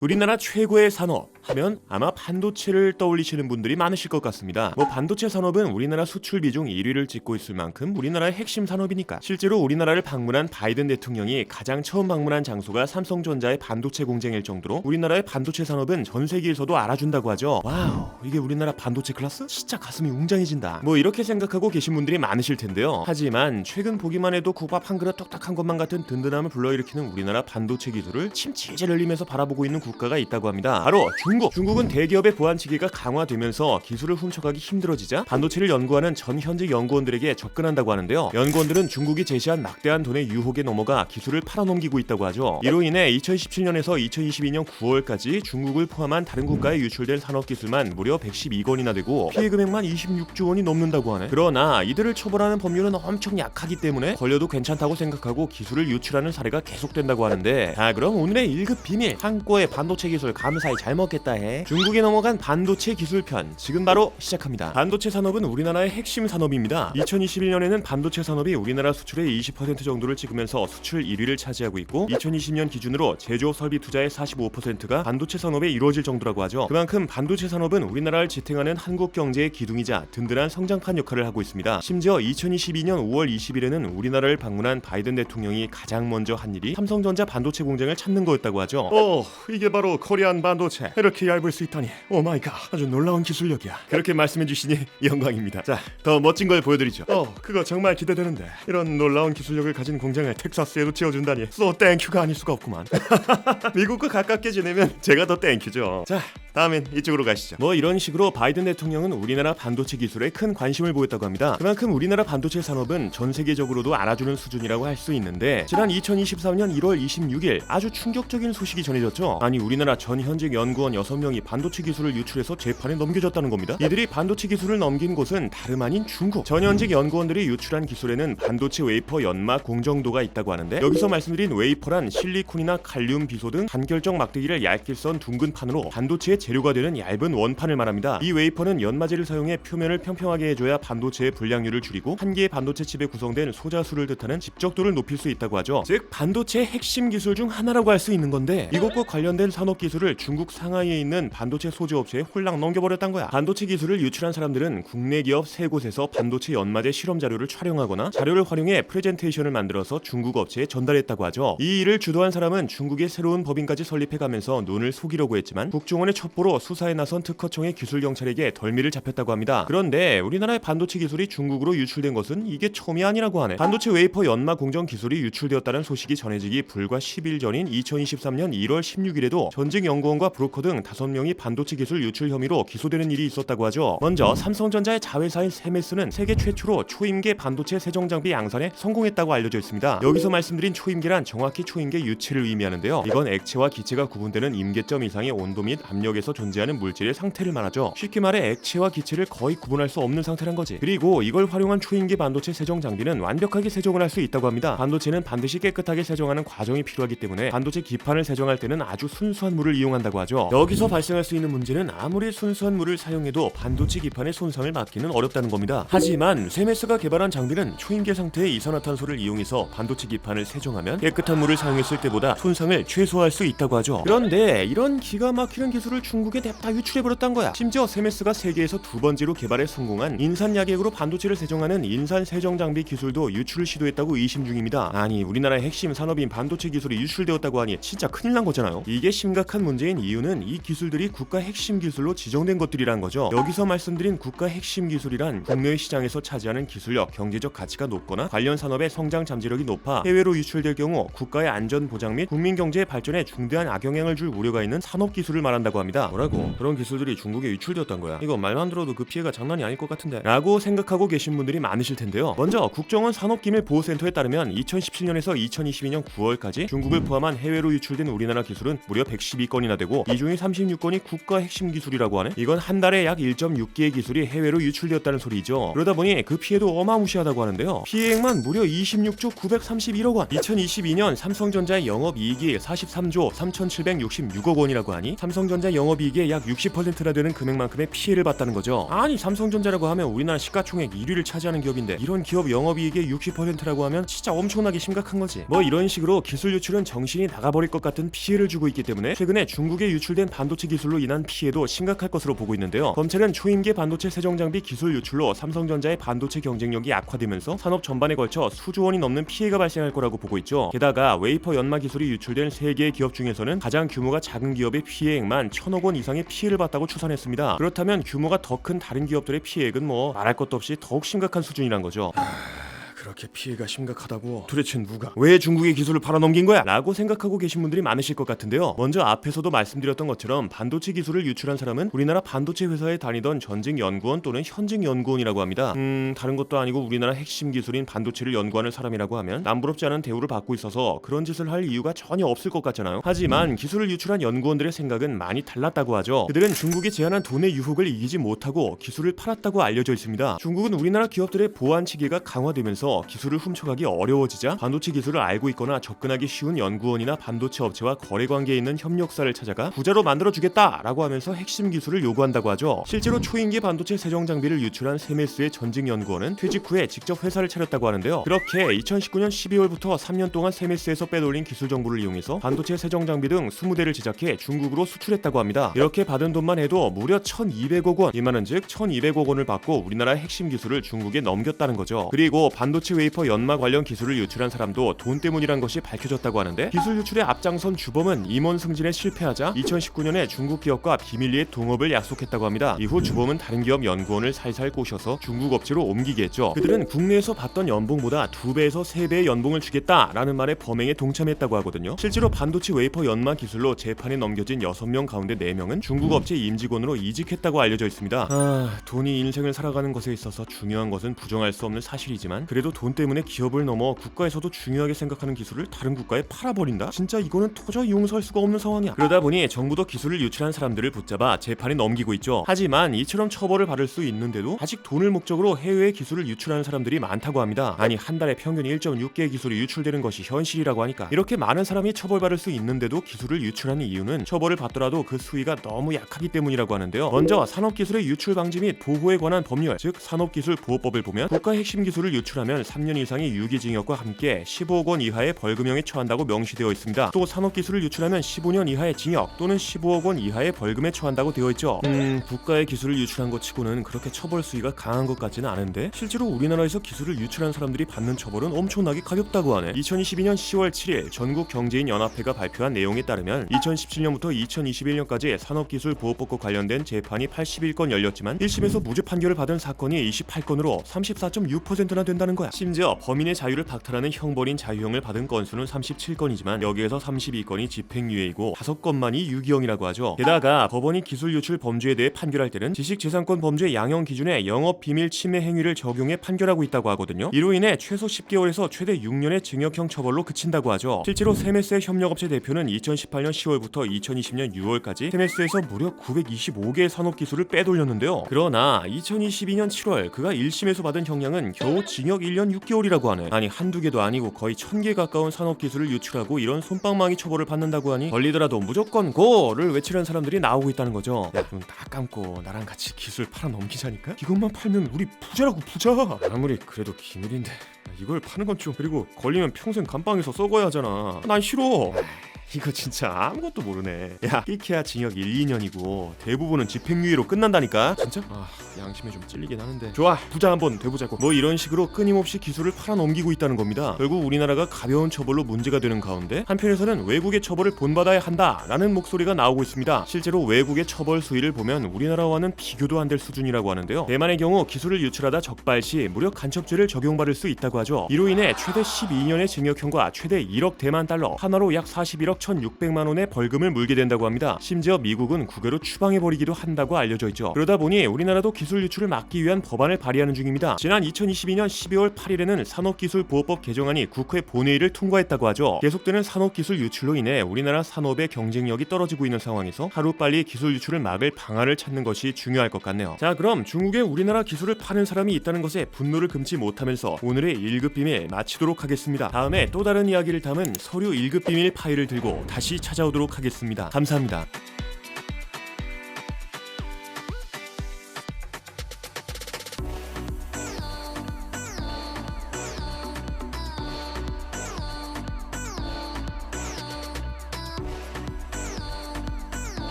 우리나라 최고의 산업 하면 아마 반도체를 떠올리시는 분들이 많으실 것 같습니다. 뭐 반도체 산업은 우리나라 수출 비중 1위를 찍고 있을 만큼 우리나라의 핵심 산업이니까 실제로 우리나라를 방문한 바이든 대통령이 가장 처음 방문한 장소가 삼성전자의 반도체 공장일 정도로 우리나라의 반도체 산업은 전 세계에서도 알아준다고 하죠. 와우 이게 우리나라 반도체 클래스? 진짜 가슴이 웅장해진다. 뭐 이렇게 생각하고 계신 분들이 많으실 텐데요. 하지만 최근 보기만 해도 국밥 한 그릇 뚝딱한 것만 같은 든든함을 불러일으키는 우리나라 반도체 기술을 침치질 흘리면서 바라보고 있는 국가가 있다고 합니다. 바로 중 국. 중국은 대기업의 보안 체계가 강화되면서 기술을 훔쳐가기 힘들어지자 반도체를 연구하는 전 현직 연구원들에게 접근한다고 하는데요. 연구원들은 중국이 제시한 막대한 돈의 유혹에 넘어가 기술을 팔아넘기고 있다고 하죠. 이로 인해 2017년에서 2022년 9월까지 중국을 포함한 다른 국가에 유출된 산업 기술만 무려 112건이나 되고 피해 금액만 26조 원이 넘는다고 하네. 그러나 이들을 처벌하는 법률은 엄청 약하기 때문에 걸려도 괜찮다고 생각하고 기술을 유출하는 사례가 계속된다고 하는데 자 그럼 오늘의 1급 비밀 한꺼의 반도체 기술 감사히 잘 먹겠다 해. 중국에 넘어간 반도체 기술 편 지금 바로 시작합니다. 반도체 산업은 우리나라의 핵심 산업입니다. 2021년에는 반도체 산업이 우리나라 수출의 20% 정도를 찍으면서 수출 1위를 차지하고 있고 2020년 기준으로 제조업 설비 투자의 45%가 반도체 산업에 이루어질 정도라고 하죠. 그만큼 반도체 산업은 우리나라를 지탱하는 한국 경제의 기둥이자 든든한 성장판 역할을 하고 있습니다. 심지어 2022년 5월 20일에는 우리나라를 방문한 바이든 대통령이 가장 먼저 한 일이 삼성전자 반도체 공장을 찾는 거였다고 하죠. 어 이게 바로 코리안 반도체 이렇게 얇을 수 있다니. 오 마이 갓. 아주 놀라운 기술력이야. 그렇게 말씀해 주시니 영광입니다. 자 더 멋진 걸 보여드리죠. 어 그거 정말 기대되는데. 이런 놀라운 기술력을 가진 공장을 텍사스에도 지어준다니. 소 땡큐가 아닐 수가 없구만. 미국과 가깝게 지내면 제가 더 땡큐죠. 자 다음엔 이쪽으로 가시죠. 뭐 이런 식으로 바이든 대통령은 우리나라 반도체 기술에 큰 관심을 보였다고 합니다. 그만큼 우리나라 반도체 산업은 전 세계적으로도 알아주는 수준이라고 할 수 있는데 지난 2023년 1월 26일 아주 충격적인 소식이 전해졌죠. 아니 우리나라 전 현직 연구원 6명이 반도체 기술을 유출해서 재판에 넘겨졌다는 겁니다. 이들이 반도체 기술을 넘긴 곳은 다름 아닌 중국. 전 현직 연구원들이 유출한 기술에는 반도체 웨이퍼 연마 공정도가 있다고 하는데 여기서 말씀드린 웨이퍼란 실리콘이나 칼륨 비소 등 단결적 막대기를 얇게 썬 둥근 판으로 반도체의 재료가 되는 얇은 원판을 말합니다. 이 웨이퍼는 연마제를 사용해 표면을 평평하게 해줘야 반도체의 불량률을 줄이고 한 개의 반도체 칩에 구성된 소자수를 뜻하는 집적도를 높일 수 있다고 하죠. 즉 반도체의 핵심 기술 중 하나라고 할 수 있는 건데 이것과 관련된 산업 기술을 중국 상하이 에 있는 반도체 소재 업체에 홀랑 넘겨버렸단 거야. 반도체 기술을 유출한 사람들은 국내 기업 세 곳에서 반도체 연마제 실험 자료를 촬영하거나 자료를 활용해 프레젠테이션을 만들어서 중국 업체에 전달했다고 하죠. 이 일을 주도한 사람은 중국의 새로운 법인까지 설립해가면서 눈을 속이려고 했지만 국정원의 첩보로 수사에 나선 특허청의 기술 경찰에게 덜미를 잡혔다고 합니다. 그런데 우리나라의 반도체 기술이 중국으로 유출된 것은 이게 처음이 아니라고 하네. 반도체 웨이퍼 연마 공정 기술이 유출되었다는 소식이 전해지기 불과 10일 전인 2023년 1월 16일에도 전직 연구원과 브로커 등 5명이 반도체 기술 유출 혐의로 기소되는 일이 있었다고 하죠. 먼저 삼성전자의 자회사인 세메스는 세계 최초로 초임계 반도체 세정 장비 양산에 성공했다고 알려져 있습니다. 여기서 말씀드린 초임계란 정확히 초임계 유체를 의미하는데요. 이건 액체와 기체가 구분되는 임계점 이상의 온도 및 압력에서 존재하는 물질의 상태를 말하죠. 쉽게 말해 액체와 기체를 거의 구분할 수 없는 상태란 거지. 그리고 이걸 활용한 초임계 반도체 세정 장비는 완벽하게 세정을 할 수 있다고 합니다. 반도체는 반드시 깨끗하게 세정하는 과정이 필요하기 때문에 반도체 기판을 세정할 때는 아주 순수한 물을 이용한다고 하죠. 여기 서 발생할 수 있는 문제는 아무리 순수한 물을 사용해도 반도체 기판의 손상을 막기는 어렵다는 겁니다. 하지만 세메스가 개발한 장비는 초임계 상태의 이산화탄소를 이용해서 반도체 기판을 세정하면 깨끗한 물을 사용했을 때보다 손상을 최소화할 수 있다고 하죠. 그런데 이런 기가 막히는 기술을 중국에 냅다 유출해버렸단 거야. 심지어 세메스가 세계에서 두 번째로 개발에 성공한 인산 약액으로 반도체를 세정하는 인산 세정 장비 기술도 유출을 시도했다고 의심 중입니다. 아니 우리나라의 핵심 산업인 반도체 기술이 유출되었다고 하니 진짜 큰일 난 거잖아요. 이게 심각한 문제인 이유는 이 기술들이 국가 핵심 기술로 지정된 것들이란 거죠. 여기서 말씀드린 국가 핵심 기술이란 국내 시장에서 차지하는 기술력, 경제적 가치가 높거나 관련 산업의 성장 잠재력이 높아 해외로 유출될 경우 국가의 안전 보장 및 국민 경제 발전에 중대한 악영향을 줄 우려가 있는 산업 기술을 말한다고 합니다. 뭐라고? 그런 기술들이 중국에 유출되었던 거야. 이거 말만 들어도 그 피해가 장난이 아닐 것 같은데. 라고 생각하고 계신 분들이 많으실 텐데요. 먼저 국정원 산업기밀보호센터에 따르면 2017년에서 2022년 9월까지 중국을 포함한 해외로 유출된 우리나라 기술은 무려 112건이나 되고 이 중에 36건이 국가 핵심 기술이라고 하네. 이건 한 달에 약 1.6개의 기술이 해외로 유출되었다는 소리죠. 그러다 보니 그 피해도 어마무시하다고 하는데요. 피해액만 무려 26조 931억 원. 2022년 삼성전자의 영업이익이 43조 3,766억 원이라고 하니 삼성전자 영업 영업이익의 약 60%나 되는 금액만큼의 피해를 봤다는 거죠. 아니 삼성전자라고 하면 우리나라 시가총액 1위를 차지하는 기업인데 이런 기업 영업이익의 60%라고 하면 진짜 엄청나게 심각한 거지. 뭐 이런 식으로 기술 유출은 정신이 나가버릴 것 같은 피해를 주고 있기 때문에 최근에 중국에 유출된 반도체 기술로 인한 피해도 심각할 것으로 보고 있는데요. 검찰은 초임계 반도체 세정 장비 기술 유출로 삼성전자의 반도체 경쟁력이 악화되면서 산업 전반에 걸쳐 수조 원이 넘는 피해가 발생할 거라고 보고 있죠. 게다가 웨이퍼 연마 기술이 유출된 세 개의 기업 중에서는 가장 규모가 작은 기업의 피해액만 천억 원 이상의 피해를 봤다고 추산했습니다. 그렇다면 규모가 더 큰 다른 기업들의 피해액은 뭐 말할 것도 없이 더욱 심각한 수준이란 거죠. 그렇게 피해가 심각하다고? 도대체 누가? 왜 중국의 기술을 팔아넘긴 거야? 라고 생각하고 계신 분들이 많으실 것 같은데요. 먼저 앞에서도 말씀드렸던 것처럼 반도체 기술을 유출한 사람은 우리나라 반도체 회사에 다니던 전직 연구원 또는 현직 연구원이라고 합니다. 음 다른 것도 아니고 우리나라 핵심 기술인 반도체를 연구하는 사람이라고 하면 남부럽지 않은 대우를 받고 있어서 그런 짓을 할 이유가 전혀 없을 것 같잖아요. 하지만 기술을 유출한 연구원들의 생각은 많이 달랐다고 하죠. 그들은 중국이 제안한 돈의 유혹을 이기지 못하고 기술을 팔았다고 알려져 있습니다. 중국은 우리나라 기업들의 보안 체계가 강화되면서 기술을 훔쳐가기 어려워지자 반도체 기술을 알고 있거나 접근하기 쉬운 연구원이나 반도체 업체와 거래 관계에 있는 협력사를 찾아가 부자로 만들어 주겠다라고 하면서 핵심 기술을 요구한다고 하죠. 실제로 초인기 반도체 세정 장비를 유출한 세메스의 전직 연구원은 퇴직 후에 직접 회사를 차렸다고 하는데요. 그렇게 2019년 12월부터 3년 동안 세메스에서 빼돌린 기술 정보를 이용해서 반도체 세정 장비 등 20대를 제작해 중국으로 수출했다고 합니다. 이렇게 받은 돈만 해도 무려 1,200억 원, 이만은 즉 1,200억 원을 받고 우리나라의 핵심 기술을 중국에 넘겼다는 거죠. 그리고 반도체 웨이퍼 연마 관련 기술을 유출한 사람도 돈 때문이란 것이 밝혀졌다고 하는데 기술 유출의 앞장선 주범은 임원 승진에 실패하자 2019년에 중국 기업과 비밀리에 동업을 약속했다고 합니다. 이후 주범은 다른 기업 연구원을 살살 꼬셔서 중국 업체로 옮기게 했죠. 그들은 국내에서 받던 연봉보다 두 배에서 세 배의 연봉을 주겠다라는 말에 범행에 동참했다고 하거든요. 실제로 반도체 웨이퍼 연마 기술로 재판에 넘겨진 6명 가운데 4명은 중국 업체 임직원으로 이직했다고 알려져 있습니다. 아, 돈이 인생을 살아가는 것에 있어서 중요한 것은 부정할 수 없는 사실이지만 그래도 돈 때문에 기업을 넘어 국가에서도 중요하게 생각하는 기술을 다른 국가에 팔아버린다? 진짜 이거는 도저히 용서할 수가 없는 상황이야. 그러다 보니 정부도 기술을 유출한 사람들을 붙잡아 재판에 넘기고 있죠. 하지만 이처럼 처벌을 받을 수 있는데도 아직 돈을 목적으로 해외에 기술을 유출하는 사람들이 많다고 합니다. 아니 한 달에 평균 1.6개의 기술이 유출되는 것이 현실이라고 하니까 이렇게 많은 사람이 처벌받을 수 있는데도 기술을 유출하는 이유는 처벌을 받더라도 그 수위가 너무 약하기 때문이라고 하는데요. 먼저 산업기술의 유출 방지 및 보호에 관한 법률, 즉 산업기술보호법을 보면 국가 핵심 기술을 유출하면 3년 이상의 유기징역과 함께 15억 원 이하의 벌금형에 처한다고 명시되어 있습니다. 또 산업기술을 유출하면 15년 이하의 징역 또는 15억 원 이하의 벌금에 처한다고 되어 있죠. 음, 국가의 기술을 유출한 것 치고는 그렇게 처벌 수위가 강한 것 같지는 않은데 실제로 우리나라에서 기술을 유출한 사람들이 받는 처벌은 엄청나게 가볍다고 하네. 2022년 10월 7일 전국 경제인 연합회가 발표한 내용에 따르면 2017년부터 2021년까지 산업기술 보호법과 관련된 재판이 81건 열렸지만 1심에서 무죄 판결을 받은 사건이 28건으로 34.6%나 된다는 거야. 심지어 범인의 자유를 박탈하는 형벌인 자유형을 받은 건수는 37건이지만 여기에서 32건이 집행유예이고 5건만이 유기형이라고 하죠. 게다가 법원이 기술 유출 범죄에 대해 판결할 때는 지식재산권 범죄 양형 기준에 영업 비밀 침해 행위를 적용해 판결하고 있다고 하거든요. 이로 인해 최소 10개월에서 최대 6년의 징역형 처벌로 그친다고 하죠. 실제로 세메스의 협력업체 대표는 2018년 10월부터 2020년 6월까지 세메스에서 무려 925개의 산업 기술을 빼돌렸는데요. 그러나 2022년 7월 그가 1심에서 받은 형량은 겨우 징역 1년 6개월이라고 하네. 아니 한두 개도 아니고 거의 천 개 가까운 산업 기술을 유출하고 이런 손방망이 처벌을 받는다고 하니 걸리더라도 무조건 고를 외치는 사람들이 나오고 있다는 거죠. 야, 눈다 감고 나랑 같이 기술 팔아 넘기자니까? 이것만 팔면 우리 부자라고 부자. 아무리 그래도 기밀인데 이걸 파는 건 좀 그리고 걸리면 평생 감방에서 썩어야 하잖아. 난 싫어. 이거 진짜 아무것도 모르네. 야, 끼케야 징역 1, 2년이고 대부분은 집행유예로 끝난다니까. 진짜? 아, 양심에 좀 찔리긴 하는데. 좋아, 부자 한번 돼보자고. 뭐 이런 식으로 끊임없이 기술을 팔아넘기고 있다는 겁니다. 결국 우리나라가 가벼운 처벌로 문제가 되는 가운데 한편에서는 외국의 처벌을 본받아야 한다라는 목소리가 나오고 있습니다. 실제로 외국의 처벌 수위를 보면 우리나라와는 비교도 안 될 수준이라고 하는데요. 대만의 경우 기술을 유출하다 적발 시 무려 간첩죄를 적용받을 수 있다고 하죠. 이로 인해 최대 12년의 징역형과 최대 1억 대만 달러, 하나로 약 41억 1,600만 원의 벌금을 물게 된다고 합니다. 심지어 미국은 국외로 추방해 버리기도 한다고 알려져 있죠. 그러다 보니 우리나라도 기술 유출을 막기 위한 법안을 발의하는 중입니다. 지난 2022년 12월 8일에는 산업기술보호법 개정안이 국회 본회의를 통과했다고 하죠. 계속되는 산업기술 유출로 인해 우리나라 산업의 경쟁력이 떨어지고 있는 상황에서 하루빨리 기술 유출을 막을 방안을 찾는 것이 중요할 것 같네요. 자, 그럼 중국에 우리나라 기술을 파는 사람이 있다는 것에 분노를 금치 못하면서 오늘의 1급 비밀 마치도록 하겠습니다. 다음에 또 다른 이야기를 담은 서류 1급 비밀 파일을 들고 다시 찾아오도록 하겠습니다. 감사합니다.